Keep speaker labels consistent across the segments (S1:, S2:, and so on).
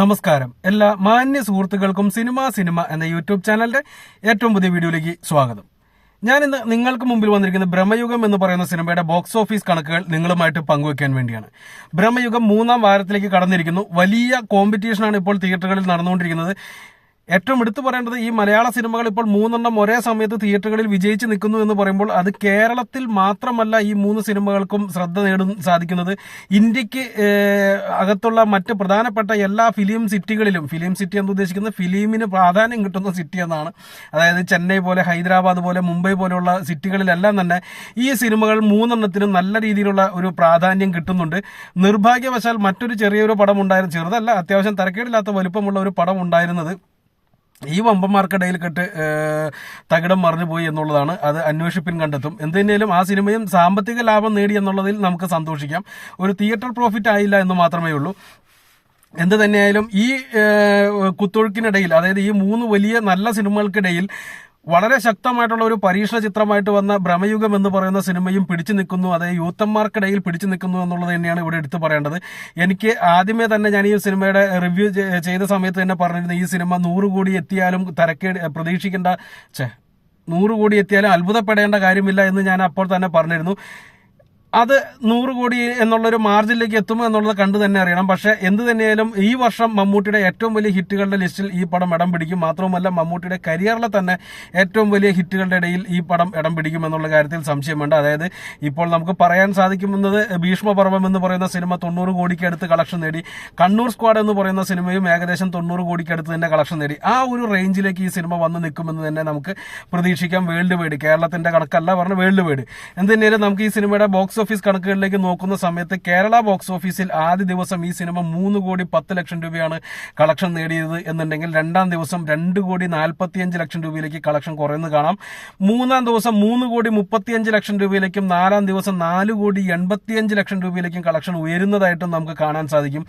S1: നമസ്കാരം. എല്ലാ മാന്യ സുഹൃത്തുക്കൾക്കും സിനിമ സിനിമ എന്ന യൂട്യൂബ് ചാനലിന്റെ ഏറ്റവും പുതിയ വീഡിയോയിലേക്ക് സ്വാഗതം. ഞാൻ ഇന്ന് നിങ്ങൾക്ക് മുമ്പിൽ വന്നിരിക്കുന്ന ബ്രഹ്മയുഗം എന്ന് പറയുന്ന സിനിമയുടെ ബോക്സ് ഓഫീസ് കണക്കുകൾ നിങ്ങളുമായിട്ട് പങ്കുവയ്ക്കാൻ വേണ്ടിയാണ്. ബ്രഹ്മയുഗം മൂന്നാം വാരത്തിലേക്ക് കടന്നിരിക്കുന്നു. വലിയ കോമ്പറ്റീഷനാണ് ഇപ്പോൾ തിയേറ്ററുകളിൽ നടന്നുകൊണ്ടിരിക്കുന്നത്. ഏറ്റവും എടുത്തു പറയേണ്ടത് ഈ മലയാള സിനിമകൾ ഇപ്പോൾ മൂന്നെണ്ണം ഒരേ സമയത്ത് തിയേറ്ററുകളിൽ വിജയിച്ച് നിൽക്കുന്നു എന്ന് പറയുമ്പോൾ അത് കേരളത്തിൽ മാത്രമല്ല ഈ മൂന്ന് സിനിമകൾക്കും ശ്രദ്ധ നേടും സാധിക്കുന്നത്. ഇന്ത്യയ്ക്ക് അകത്തുള്ള മറ്റ് പ്രധാനപ്പെട്ട എല്ലാ ഫിലിം സിറ്റികളിലും ഫിലിം സിറ്റി എന്ന് ഉദ്ദേശിക്കുന്നത് ഫിലിമിന് പ്രാധാന്യം കിട്ടുന്ന സിറ്റി എന്നാണ്. അതായത് ചെന്നൈ പോലെ ഹൈദരാബാദ് പോലെ മുംബൈ പോലെയുള്ള സിറ്റികളിലെല്ലാം തന്നെ ഈ സിനിമകൾ മൂന്നെണ്ണത്തിനും നല്ല രീതിയിലുള്ള ഒരു പ്രാധാന്യം കിട്ടുന്നുണ്ട്. നിർഭാഗ്യവശാൽ മറ്റൊരു ചെറിയൊരു പടം ഉണ്ടായിരുന്നു ചെറുതല്ല അത്യാവശ്യം തരക്കേടില്ലാത്ത വലുപ്പമുള്ള ഒരു പടം ഉണ്ടായിരുന്നത് ഈ വമ്പന്മാർക്കിടയിൽ കെട്ട് തകിടം മറിഞ്ഞു പോയി എന്നുള്ളതാണ് അത് അന്വേഷിപ്പിൻ കണ്ടെത്തും. എന്തിനേലും ആ സിനിമയും സാമ്പത്തിക ലാഭം നേടി എന്നുള്ളതിൽ നമുക്ക് സന്തോഷിക്കാം. ഒരു തിയേറ്റർ പ്രോഫിറ്റ് ആയില്ല എന്ന് മാത്രമേ ഉള്ളൂ. എന്ത് തന്നെയായാലും ഈ കുത്തൊഴുക്കിനിടയിൽ അതായത് ഈ മൂന്ന് വലിയ നല്ല സിനിമകൾക്കിടയിൽ വളരെ ശക്തമായിട്ടുള്ള ഒരു പരീക്ഷണ ചിത്രമായിട്ട് വന്ന ഭ്രമയുഗം എന്ന് പറയുന്ന സിനിമയും പിടിച്ചു നിൽക്കുന്നു. അതായത് യൂത്തന്മാർക്കിടയിൽ പിടിച്ചു നിൽക്കുന്നു എന്നുള്ളത് തന്നെയാണ് ഇവിടെ എടുത്തു പറയേണ്ടത്. എനിക്ക് ആദ്യമേ തന്നെ ഞാൻ ഈ സിനിമയുടെ റിവ്യൂ ചെയ്ത സമയത്ത് തന്നെ പറഞ്ഞിരുന്നു ഈ സിനിമ നൂറ് കോടി എത്തിയാലും തരക്കേട് പ്രതീക്ഷിക്കേണ്ട ഛെ, നൂറ് കോടി എത്തിയാലും അത്ഭുതപ്പെടേണ്ട കാര്യമില്ല എന്ന് ഞാൻ അപ്പോൾ തന്നെ പറഞ്ഞിരുന്നു. അത് നൂറ് കോടി എന്നുള്ളൊരു മാർജിനിലേക്ക് എത്തുമോ എന്നുള്ളത് കണ്ടു തന്നെ അറിയണം. പക്ഷേ എന്ത് തന്നെയായാലും ഈ വർഷം മമ്മൂട്ടിയുടെ ഏറ്റവും വലിയ ഹിറ്റുകളുടെ ലിസ്റ്റിൽ ഈ പടം ഇടം പിടിക്കും. മാത്രവുമല്ല മമ്മൂട്ടിയുടെ കരിയറിലെ തന്നെ ഏറ്റവും വലിയ ഹിറ്റുകളുടെ ഇടയിൽ ഈ പടം ഇടം പിടിക്കും എന്നുള്ള കാര്യത്തിൽ സംശയമുണ്ട്. അതായത് ഇപ്പോൾ നമുക്ക് പറയാൻ സാധിക്കുന്നത് ഭീഷ്മപർവം എന്ന് പറയുന്ന സിനിമ തൊണ്ണൂറ് കോടിക്ക് അടുത്ത് കളക്ഷൻ നേടി. കണ്ണൂർ സ്ക്വാഡ് എന്ന് പറയുന്ന സിനിമയും ഏകദേശം തൊണ്ണൂറ് കോടിക്ക് അടുത്ത് തന്നെ കളക്ഷൻ നേടി. ആ ഒരു റേഞ്ചിലേക്ക് ഈ സിനിമ വന്ന് നിൽക്കുമെന്ന് തന്നെ നമുക്ക് പ്രതീക്ഷിക്കാം. World wide. കേരളത്തിന്റെ കണക്കല്ല പറഞ്ഞ വേൾഡ് വൈഡ്. എന്തിനേലും നമുക്ക് ഈ സിനിമയുടെ ബോക്സ് ഓഫീസ് കണക്കുകളിലേക്ക് നോക്കുന്ന സമയത്ത് കേരള ബോക്സ് ഓഫീസിൽ ആദ്യ ദിവസം ഈ സിനിമ മൂന്ന് കോടി പത്ത് ലക്ഷം രൂപയാണ് കളക്ഷൻ നേടിയത് എന്നുണ്ടെങ്കിൽ രണ്ടാം ദിവസം രണ്ട് കോടി നാൽപ്പത്തിയഞ്ച് ലക്ഷം രൂപയിലേക്ക് കളക്ഷൻ കുറയുന്നത് കാണാം. മൂന്നാം ദിവസം മൂന്ന് കോടി മുപ്പത്തിയഞ്ച് ലക്ഷം രൂപയിലേക്കും നാലാം ദിവസം നാല് കോടി എൺപത്തിയഞ്ച് ലക്ഷം രൂപയിലേക്കും കളക്ഷൻ ഉയരുന്നതായിട്ടും നമുക്ക് കാണാൻ സാധിക്കും.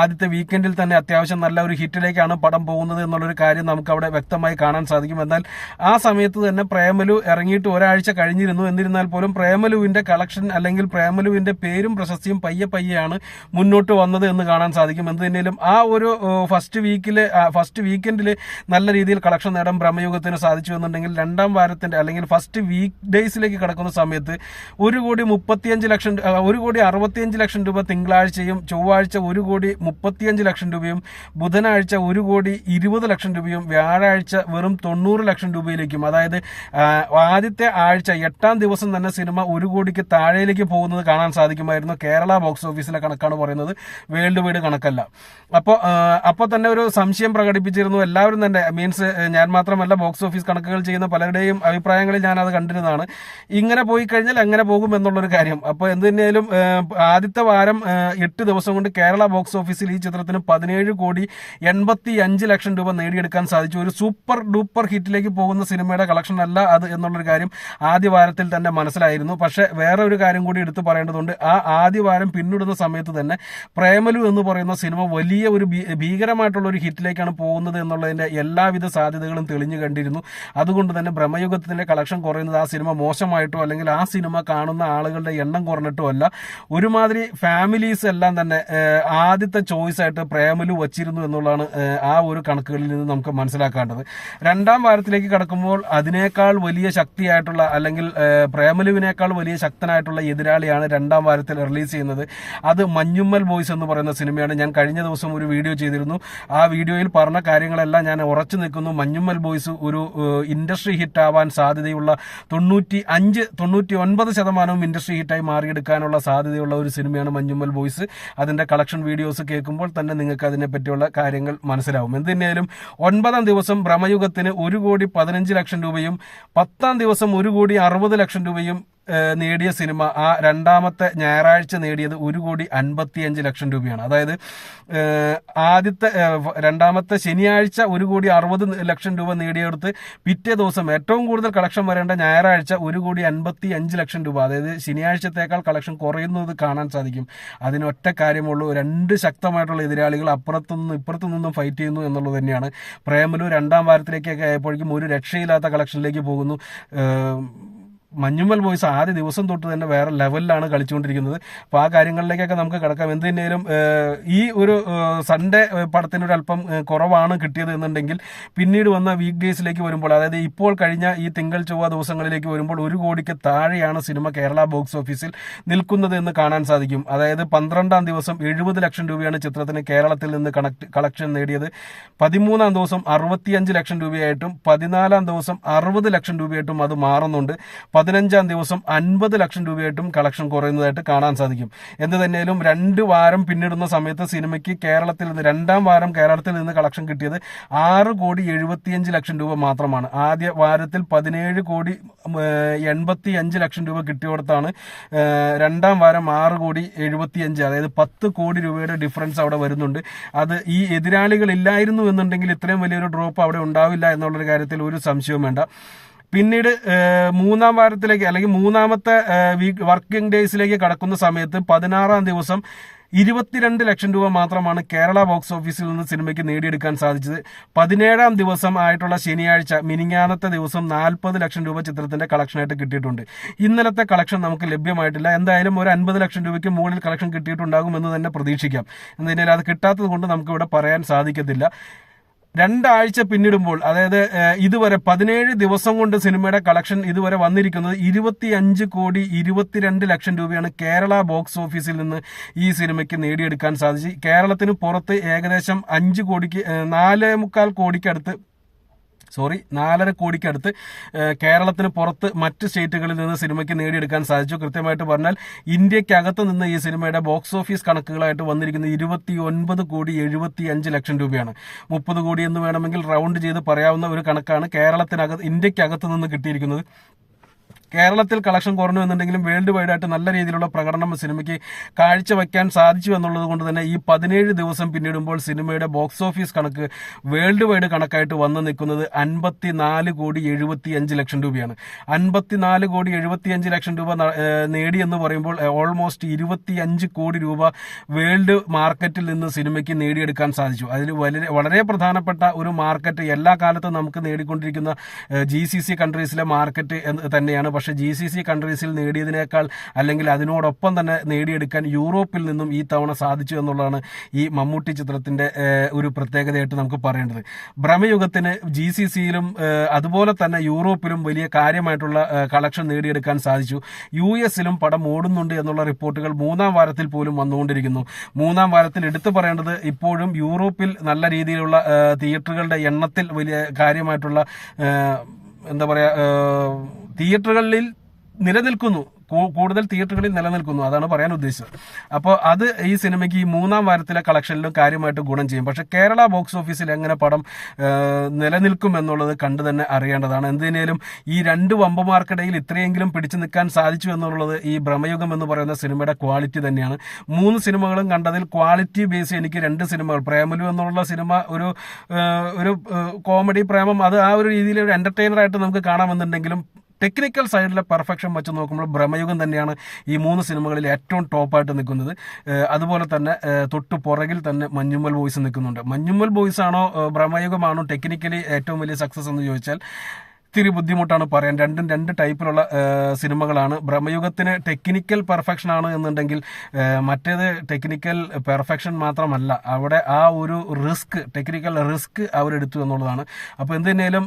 S1: ആദ്യത്തെ വീക്കെൻഡിൽ തന്നെ അത്യാവശ്യം നല്ല ഒരു ഹിറ്റിലേക്കാണ് പടം പോകുന്നത് എന്നുള്ളൊരു കാര്യം നമുക്ക് അവിടെ വ്യക്തമായി കാണാൻ സാധിക്കും. എന്നാൽ ആ സമയത്ത് തന്നെ പ്രേമലു ഇറങ്ങിയിട്ട് ഒരാഴ്ച കഴിഞ്ഞിരുന്നു. എന്നിരുന്നാൽ പോലും പ്രേമലുവിന്റെ കളക്ഷൻ അല്ലെങ്കിൽ പ്രേമലുവിന്റെ പേരും പ്രശസ്തിയും പയ്യെ പയ്യെയാണ് മുന്നോട്ട് വന്നത് എന്ന് കാണാൻ സാധിക്കും. എന്ത് തന്നെയാലും ആ ഒരു ഫസ്റ്റ് വീക്കിൽ ഫസ്റ്റ് വീക്കെൻഡിൽ നല്ല രീതിയിൽ കളക്ഷൻ നേടാൻ ബ്രഹ്മയുഗത്തിന് സാധിച്ചു എന്നുണ്ടെങ്കിൽ രണ്ടാം വാരത്തിന്റെ അല്ലെങ്കിൽ ഫസ്റ്റ് വീക്ക് ഡേയ്സിലേക്ക് കിടക്കുന്ന സമയത്ത് ഒരു കോടി മുപ്പത്തിയഞ്ച് ലക്ഷം ഒരു കോടി അറുപത്തിയഞ്ച് ലക്ഷം രൂപ തിങ്കളാഴ്ചയും ചൊവ്വാഴ്ച ഒരു കോടി മുപ്പത്തിയഞ്ച് ലക്ഷം രൂപയും ബുധനാഴ്ച ഒരു കോടി ഇരുപത് ലക്ഷം രൂപയും വ്യാഴാഴ്ച വെറും തൊണ്ണൂറ് ലക്ഷം രൂപയിലേക്കും. അതായത് ആദ്യത്തെ ആഴ്ച എട്ടാം ദിവസം തന്നെ സിനിമ ഒരു കോടിക്ക് പോകുന്നത് കാണാൻ സാധിക്കുമായിരുന്നു. കേരള ബോക്സ് ഓഫീസിലെ കണക്കാണ് പറയുന്നത്. വേൾഡ് വൈഡ് കണക്കല്ല. അപ്പോൾ അപ്പോൾ തന്നെ ഒരു സംശയം പ്രകടിപ്പിച്ചിരുന്നു. എല്ലാവരും തന്നെ മീൻസ് ഞാൻ മാത്രമല്ല ബോക്സ് ഓഫീസ് കണക്കുകൾ ചെയ്യുന്ന പലരുടെയും അഭിപ്രായങ്ങളിൽ ഞാൻ അത് കണ്ടിരുന്നതാണ്. ഇങ്ങനെ പോയി കഴിഞ്ഞാൽ എങ്ങനെ പോകും എന്നുള്ളൊരു കാര്യം. അപ്പോൾ എന്ത് തന്നെയാലും ആദ്യത്തെ വാരം എട്ട് ദിവസം കൊണ്ട് കേരള ബോക്സ് ഓഫീസിൽ ഈ ചിത്രത്തിന് പതിനേഴ് കോടി എൺപത്തി അഞ്ച് ലക്ഷം രൂപ നേടിയെടുക്കാൻ സാധിച്ചു. ഒരു സൂപ്പർ ഡൂപ്പർ ഹിറ്റിലേക്ക് പോകുന്ന സിനിമയുടെ കളക്ഷൻ അല്ല അത് എന്നുള്ളൊരു കാര്യം ആദ്യ വാരത്തിൽ തന്നെ മനസ്സിലായിരുന്നു. പക്ഷേ വേറെ ഒരു കാര്യം കൂടി എടുത്തു പറയേണ്ടതുണ്ട്. ആ ആദ്യ വാരം പിന്നിടുന്ന സമയത്ത് തന്നെ പ്രേമലു എന്ന് പറയുന്ന സിനിമ വലിയ ഒരു ഭീകരമായിട്ടുള്ള ഒരു ഹിറ്റിലേക്കാണ് പോകുന്നത് എന്നുള്ളതിന്റെ എല്ലാവിധ സാധ്യതകളും തെളിഞ്ഞു കണ്ടിരുന്നു. അതുകൊണ്ട് തന്നെ ബ്രഹ്മയുഗത്തിന്റെ കളക്ഷൻ കുറയുന്നത് ആ സിനിമ മോശമായിട്ടോ അല്ലെങ്കിൽ ആ സിനിമ കാണുന്ന ആളുകളുടെ എണ്ണം കുറഞ്ഞിട്ടോ അല്ല. ഒരുമാതിരി ഫാമിലീസ് എല്ലാം തന്നെ ആദ്യത്തെ ചോയ്സ് ആയിട്ട് പ്രേമലു വച്ചിരുന്നു എന്നുള്ളതാണ് ആ ഒരു കണക്കുകളിൽ നിന്ന് നമുക്ക് മനസ്സിലാക്കേണ്ടത്. രണ്ടാം വാരത്തിലേക്ക് കടക്കുമ്പോൾ അതിനേക്കാൾ വലിയ ശക്തിയായിട്ടുള്ള അല്ലെങ്കിൽ പ്രേമലുവിനേക്കാൾ വലിയ ശക്തനായിട്ടുള്ള എതിരാളിയാണ് രണ്ടാം വാരത്തിൽ റിലീസ് ചെയ്യുന്നത്. അത് മഞ്ഞുമ്മൽ ബോയ്സ് എന്ന് പറയുന്ന സിനിമയാണ്. ഞാൻ കഴിഞ്ഞ ദിവസം ഒരു വീഡിയോ ചെയ്തിരുന്നു. ആ വീഡിയോയിൽ പറഞ്ഞ കാര്യങ്ങളെല്ലാം ഞാൻ ഉറച്ചു നിൽക്കുന്നു. മഞ്ഞുമ്മൽ ബോയ്സ് ഒരു ഇൻഡസ്ട്രി ഹിറ്റ് ആവാൻ സാധ്യതയുള്ള തൊണ്ണൂറ്റി അഞ്ച് തൊണ്ണൂറ്റി ഒൻപത് ശതമാനവും ഇൻഡസ്ട്രി ഹിറ്റായി മാറിയെടുക്കാനുള്ള സാധ്യതയുള്ള ഒരു സിനിമയാണ് മഞ്ഞുമ്മൽ ബോയ്സ്. അതിന്റെ കളക്ഷൻ വീഡിയോസ് കേൾക്കുമ്പോൾ തന്നെ നിങ്ങൾക്ക് അതിനെ പറ്റിയുള്ള കാര്യങ്ങൾ മനസ്സിലാവും. എന്ത് തന്നെയായാലും ഒൻപതാം ദിവസം ഭ്രമയുഗത്തിന് ഒരു കോടി പതിനഞ്ച് ലക്ഷം രൂപയും പത്താം ദിവസം ഒരു കോടി അറുപത് ലക്ഷം രൂപയും നേടിയ സിനിമ. ആ രണ്ടാമത്തെ ഞായറാഴ്ച നേടിയത് ഒരു കോടി അൻപത്തിയഞ്ച് ലക്ഷം രൂപയാണ്. അതായത് ആദ്യത്തെ രണ്ടാമത്തെ ശനിയാഴ്ച ഒരു കോടി അറുപത് ലക്ഷം രൂപ നേടിയെടുത്ത് പിറ്റേ ദിവസം ഏറ്റവും കൂടുതൽ കളക്ഷൻ വരേണ്ട ഞായറാഴ്ച ഒരു കോടി അൻപത്തി അഞ്ച് ലക്ഷം രൂപ. അതായത് ശനിയാഴ്ചത്തേക്കാൾ കളക്ഷൻ കുറയുന്നത് കാണാൻ സാധിക്കും. അതിനൊറ്റ കാര്യമുള്ളൂ രണ്ട് ശക്തമായിട്ടുള്ള എതിരാളികൾ അപ്പുറത്തുനിന്നും ഇപ്പുറത്തു നിന്നും ഫൈറ്റ് ചെയ്യുന്നു എന്നുള്ളത് തന്നെയാണ്. പ്രേമലു രണ്ടാം വാരത്തിലേക്കൊക്കെ ആയപ്പോഴേക്കും ഒരു രക്ഷയില്ലാത്ത കളക്ഷനിലേക്ക് പോകുന്നു. മഞ്ഞുമ്മൽ ബോയ്സ് ആദ്യ ദിവസം തൊട്ട് തന്നെ വേറെ ലെവലിലാണ് കളിച്ചുകൊണ്ടിരിക്കുന്നത്. അപ്പോൾ ആ കാര്യങ്ങളിലേക്കൊക്കെ നമുക്ക് കിടക്കാം. എന്ത് തന്നെയാലും ഈ ഒരു സൺഡേ പടത്തിനൊരു അല്പം കുറവാണ് കിട്ടിയത് എന്നുണ്ടെങ്കിൽ പിന്നീട് വന്ന വീക്ക് ഡേയ്സിലേക്ക് വരുമ്പോൾ അതായത് ഇപ്പോൾ കഴിഞ്ഞ ഈ തിങ്കൾ ചൊവ്വ ദിവസങ്ങളിലേക്ക് വരുമ്പോൾ ഒരു കോടിക്ക് താഴെയാണ് സിനിമ കേരള ബോക്സ് ഓഫീസിൽ നിൽക്കുന്നത് എന്ന് കാണാൻ സാധിക്കും. അതായത് പന്ത്രണ്ടാം ദിവസം എഴുപത് ലക്ഷം രൂപയാണ് ചിത്രത്തിന് കേരളത്തിൽ നിന്ന് കണക്ട് കളക്ഷൻ നേടിയത്. പതിമൂന്നാം ദിവസം അറുപത്തിയഞ്ച് ലക്ഷം രൂപയായിട്ടും പതിനാലാം ദിവസം അറുപത് ലക്ഷം രൂപയായിട്ടും അത് മാറുന്നുണ്ട്. പതിനഞ്ചാം ദിവസം അൻപത് ലക്ഷം രൂപയായിട്ടും കളക്ഷൻ കുറയുന്നതായിട്ട് കാണാൻ സാധിക്കും. എന്ത് തന്നെയാലും രണ്ട് വാരം പിന്നിടുന്ന സമയത്ത് സിനിമയ്ക്ക് കേരളത്തിൽ നിന്ന് രണ്ടാം വാരം കേരളത്തിൽ നിന്ന് കളക്ഷൻ കിട്ടിയത് ആറ് കോടി എഴുപത്തിയഞ്ച് ലക്ഷം രൂപ മാത്രമാണ്. ആദ്യ വാരത്തിൽ പതിനേഴ് കോടി എൺപത്തി അഞ്ച് ലക്ഷം രൂപ കിട്ടിയോടത്താണ് രണ്ടാം വാരം ആറ് കോടി എഴുപത്തിയഞ്ച് അതായത് പത്ത് കോടി രൂപയുടെ ഡിഫറൻസ് അവിടെ വരുന്നുണ്ട്. അത് ഈ എതിരാളികൾ ഇല്ലായിരുന്നു എന്നുണ്ടെങ്കിൽ ഇത്രയും വലിയൊരു ഡ്രോപ്പ് അവിടെ ഉണ്ടാവില്ല എന്നുള്ളൊരു കാര്യത്തിൽ ഒരു സംശയവും വേണ്ട. പിന്നീട് മൂന്നാം വാരത്തിലേക്ക് അല്ലെങ്കിൽ മൂന്നാമത്തെ വീക്ക് വർക്കിംഗ് ഡേയ്സിലേക്ക് കടക്കുന്ന സമയത്ത് പതിനാറാം ദിവസം ഇരുപത്തിരണ്ട് ലക്ഷം രൂപ മാത്രമാണ് കേരള ബോക്സ് ഓഫീസിൽ നിന്ന് സിനിമയ്ക്ക് നേടിയെടുക്കാൻ സാധിച്ചത്. പതിനേഴാം ദിവസം ആയിട്ടുള്ള ശനിയാഴ്ച മിനിങ്ങാനത്തെ ദിവസം നാൽപ്പത് ലക്ഷം രൂപ ചിത്രത്തിന്റെ കളക്ഷനായിട്ട് കിട്ടിയിട്ടുണ്ട്. ഇന്നലത്തെ കളക്ഷൻ നമുക്ക് ലഭ്യമായിട്ടില്ല. എന്തായാലും ഒരു അൻപത് ലക്ഷം രൂപയ്ക്ക് മുകളിൽ കളക്ഷൻ കിട്ടിയിട്ടുണ്ടാകും എന്ന് തന്നെ പ്രതീക്ഷിക്കാം. എന്നതിനാൽ അത് കിട്ടാത്തത് കൊണ്ട് നമുക്ക് ഇവിടെ പറയാൻ സാധിക്കത്തില്ല. രണ്ടാഴ്ച പിന്നിടുമ്പോൾ അതായത് ഇതുവരെ പതിനേഴ് ദിവസം കൊണ്ട് സിനിമയുടെ കളക്ഷൻ ഇതുവരെ വന്നിരിക്കുന്നത് ഇരുപത്തിയഞ്ച് കോടി ഇരുപത്തിരണ്ട് ലക്ഷം രൂപയാണ് കേരള ബോക്സ് ഓഫീസിൽ നിന്ന് ഈ സിനിമയ്ക്ക് നേടിയെടുക്കാൻ സാധിച്ചു കേരളത്തിന് പുറത്ത് ഏകദേശം അഞ്ച് കോടിക്ക് നാലേ മുക്കാൽ കോടിക്കടുത്ത് സോറി നാലര കോടിക്കടുത്ത് കേരളത്തിന് പുറത്ത് മറ്റ് സ്റ്റേറ്റുകളിൽ നിന്ന് സിനിമയ്ക്ക് നേടിയെടുക്കാൻ സാധിച്ചു. കൃത്യമായിട്ട് പറഞ്ഞാൽ ഇന്ത്യക്കകത്ത് നിന്ന് ഈ സിനിമയുടെ ബോക്സ് ഓഫീസ് കണക്കുകളായിട്ട് വന്നിരിക്കുന്നത് ഇരുപത്തി ഒൻപത് കോടി എഴുപത്തി അഞ്ച് ലക്ഷം രൂപയാണ്. മുപ്പത് കോടി എന്ന് വേണമെങ്കിൽ റൗണ്ട് ചെയ്ത് പറയാവുന്ന ഒരു കണക്കാണ് കേരളത്തിനകത്ത് ഇന്ത്യക്കകത്ത് നിന്ന് കിട്ടിയിരിക്കുന്നത്. കേരളത്തിൽ കളക്ഷൻ കുറഞ്ഞു എന്നുണ്ടെങ്കിലും വേൾഡ് വൈഡ് ആയിട്ട് നല്ല രീതിയിലുള്ള പ്രകടനം സിനിമയ്ക്ക് കാഴ്ചവെക്കാൻ സാധിച്ചു എന്നുള്ളത് കൊണ്ട് തന്നെ ഈ പതിനേഴ് ദിവസം പിന്നിടുമ്പോൾ സിനിമയുടെ ബോക്സ് ഓഫീസ് കണക്ക് വേൾഡ് വൈഡ് കണക്കായിട്ട് വന്നു നിൽക്കുന്നത് അൻപത്തി നാല് കോടി എഴുപത്തി അഞ്ച് ലക്ഷം രൂപയാണ്. അൻപത്തി നാല് കോടി എഴുപത്തി അഞ്ച് ലക്ഷം രൂപ നേടി എന്ന് പറയുമ്പോൾ ഓൾമോസ്റ്റ് ഇരുപത്തി അഞ്ച് കോടി രൂപ വേൾഡ് മാർക്കറ്റിൽ നിന്ന് സിനിമയ്ക്ക് നേടിയെടുക്കാൻ സാധിച്ചു. അതിൽ വളരെ വളരെ പ്രധാനപ്പെട്ട ഒരു മാർക്കറ്റ് എല്ലാ കാലത്തും നമുക്ക് നേടിക്കൊണ്ടിരിക്കുന്ന ജി സി സി കൺട്രീസിലെ മാർക്കറ്റ് തന്നെയാണ് പക്ഷെ ജി സി സി കൺട്രീസിൽ നേടിയതിനേക്കാൾ അല്ലെങ്കിൽ അതിനോടൊപ്പം തന്നെ നേടിയെടുക്കാൻ യൂറോപ്പിൽ നിന്നും ഈ തവണ സാധിച്ചു എന്നുള്ളതാണ് ഈ മമ്മൂട്ടി ചിത്രത്തിന്റെ ഒരു പ്രത്യേകതയായിട്ട് നമുക്ക് പറയേണ്ടത്. ഭ്രമയുഗത്തിന് ജി സി സിയിലും അതുപോലെ തന്നെ യൂറോപ്പിലും വലിയ കാര്യമായിട്ടുള്ള കളക്ഷൻ നേടിയെടുക്കാൻ സാധിച്ചു. യു എസിലും പടം ഓടുന്നുണ്ട് എന്നുള്ള റിപ്പോർട്ടുകൾ മൂന്നാം വാരത്തിൽ പോലും വന്നുകൊണ്ടിരിക്കുന്നു. മൂന്നാം വാരത്തിൽ എടുത്തു പറയേണ്ടത് ഇപ്പോഴും യൂറോപ്പിൽ നല്ല രീതിയിലുള്ള തിയേറ്ററുകളുടെ എണ്ണത്തിൽ വലിയ കാര്യമായിട്ടുള്ള എന്താ പറയാ തിയേറ്ററുകളിൽ നിലനിൽക്കുന്നു. കൂടുതൽ തിയേറ്ററുകളിൽ നിലനിൽക്കുന്നു. അതാണ് പറയാൻ ഉദ്ദേശിച്ചത്. അപ്പോൾ അത് ഈ സിനിമയ്ക്ക് ഈ മൂന്നാം വാരത്തിലെ കളക്ഷനിലും കാര്യമായിട്ട് ഗുണം ചെയ്യും. പക്ഷെ കേരള ബോക്സ് ഓഫീസിൽ എങ്ങനെ പടം നിലനിൽക്കും എന്നുള്ളത് കണ്ടു തന്നെ അറിയേണ്ടതാണ്. എന്തിനേലും ഈ രണ്ട് വമ്പമാർക്കിടയിൽ ഇത്രയെങ്കിലും പിടിച്ചു നിൽക്കാൻ സാധിച്ചു എന്നുള്ളത് ഈ ഭ്രമയുഗം എന്ന് പറയുന്ന സിനിമയുടെ ക്വാളിറ്റി തന്നെയാണ്. മൂന്ന് സിനിമകളും കണ്ടതിൽ ക്വാളിറ്റി ബേസ് എനിക്ക് രണ്ട് സിനിമകൾ. പ്രേമലു എന്നുള്ള സിനിമ ഒരു ഒരു കോമഡി പ്രേമം അത് ആ ഒരു രീതിയിൽ ഒരു എന്റർടൈനർ ആയിട്ട് നമുക്ക് കാണാമെന്നുണ്ടെങ്കിലും ടെക്നിക്കൽ സൈഡിലെ പെർഫെക്ഷൻ വെച്ച് നോക്കുമ്പോൾ ഭ്രമയുഗം തന്നെയാണ് ഈ മൂന്ന് സിനിമകളിൽ ഏറ്റവും ടോപ്പായിട്ട് നിൽക്കുന്നത്. അതുപോലെ തന്നെ തൊട്ട് പുറകിൽ തന്നെ മഞ്ഞുമ്മൽ ബോയ്സ് നിൽക്കുന്നുണ്ട്. മഞ്ഞുമ്മൽ ബോയ്സ് ആണോ ഭ്രമയുഗമാണോ ടെക്നിക്കലി ഏറ്റവും വലിയ സക്സസ് എന്ന് ചോദിച്ചാൽ ഇത്തിരി ബുദ്ധിമുട്ടാണ് പറയാൻ. രണ്ടും രണ്ട് ടൈപ്പിലുള്ള സിനിമകളാണ്. ബ്രഹ്മയുഗത്തിന് ടെക്നിക്കൽ പെർഫെക്ഷൻ ആണ് എന്നുണ്ടെങ്കിൽ മറ്റേത് ടെക്നിക്കൽ പെർഫെക്ഷൻ മാത്രമല്ല. അവിടെ ആ ഒരു റിസ്ക് ടെക്നിക്കൽ റിസ്ക് അവരെടുത്തു എന്നുള്ളതാണ്. അപ്പോൾ എന്തിനേലും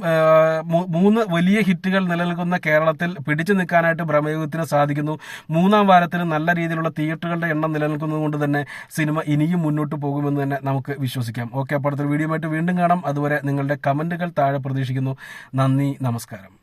S1: മൂന്ന് വലിയ ഹിറ്റുകൾ നിലനിൽക്കുന്ന കേരളത്തിൽ പിടിച്ചു നിൽക്കാനായിട്ട് ബ്രഹ്മയുഗത്തിന് സാധിക്കുന്നു. മൂന്നാം വാരത്തിന് നല്ല രീതിയിലുള്ള തിയേറ്ററുകളുടെ എണ്ണം നിലനിൽക്കുന്നത് കൊണ്ട് തന്നെ സിനിമ ഇനിയും മുന്നോട്ട് പോകുമെന്ന് തന്നെ നമുക്ക് വിശ്വസിക്കാം. ഓക്കെ അപ്പോൾ അടുത്തൊരു വീഡിയോ ആയിട്ട് വീണ്ടും കാണാം. അതുവരെ നിങ്ങളുടെ കമന്റുകൾ താഴെ പ്രതീക്ഷിക്കുന്നു. നന്ദി നമസ്കാരം.